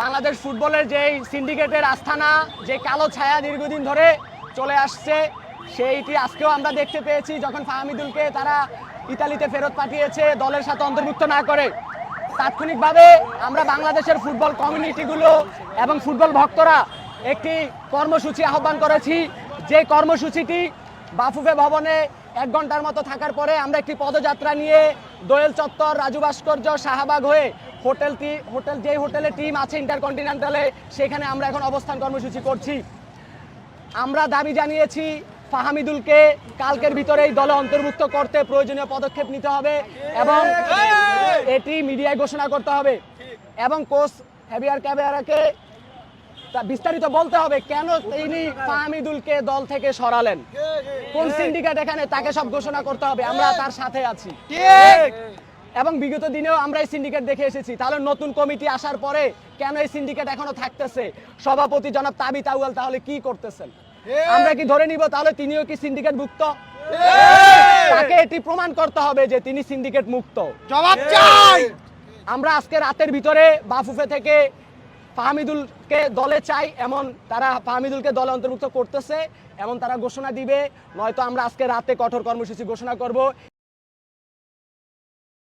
বাংলাদেশ ফুটবলের যে সিন্ডিকেটের আস্থানা, যে কালো ছায়া দীর্ঘদিন ধরে চলে আসছে, সেইটি আজকেও আমরা দেখতে পেয়েছি যখন ফাহামিদুলকে তারা ইতালিতে ফেরত পাঠিয়েছে, দলের সাথে অন্তর্ভুক্ত না করে। তাৎক্ষণিকভাবে আমরা বাংলাদেশের ফুটবল কমিউনিটিগুলো এবং ফুটবল ভক্তরা একটি কর্মসূচি আহ্বান করেছি। যে কর্মসূচিটি বাফুফে ভবনে এক ঘণ্টার মতো থাকার পরে আমরা একটি পদযাত্রা নিয়ে দোয়েল চত্বর, রাজু ভাস্কর্য, শাহবাগ হয়ে হোটেলটি হোটেল যেই হোটেলে টিম আছে ইন্টারকন্টিনেন্টালে, সেখানে আমরা এখন অবস্থান কর্মসূচি করছি। আমরা দাবি জানিয়েছি ফাহামিদুলকে কালকের ভিতরেই দলে অন্তর্ভুক্ত করতে প্রয়োজনীয় পদক্ষেপ নিতে হবে এবং এটি মিডিয়ায় ঘোষণা করতে হবে। এবং কোচ হ্যাভিয়ার তা বিস্তারিত বলতে হবে কেন তিনি ফাহামিদুলকে দল থেকে সরালেন। কোন সিন্ডিকেট এখানে তাকে সব ঘোষণা করতে হবে, আমরা তার সাথে আছি। এবং বিগত দিনেও আমরা এই সিন্ডিকেট দেখে এসেছি। তাহলে নতুন কমিটি আসার পরে কেন এই সিন্ডিকেট এখনও থাকতেছে? সভাপতি জনাব তাবি তাউয়াল তাহলে কি করতেছেন? আমরা কি ধরে নিব? তাহলে তিনিও কি সিন্ডিকেট মুক্ত? তাকে এটি প্রমাণ করতে হবে যে তিনি সিন্ডিকেট মুক্ত। জবাব চাই! আমরা আজকে রাতের ভিতরে বাফুফে থেকে ফাহমিদুলকে দলে চাই এমন তারা ফাহমিদুলকে দলে অন্তর্ভুক্ত করতেছে এমন তারা ঘোষণা দিবে। নয়তো আমরা আজকে রাতে কঠোর কর্মসূচি ঘোষণা করব।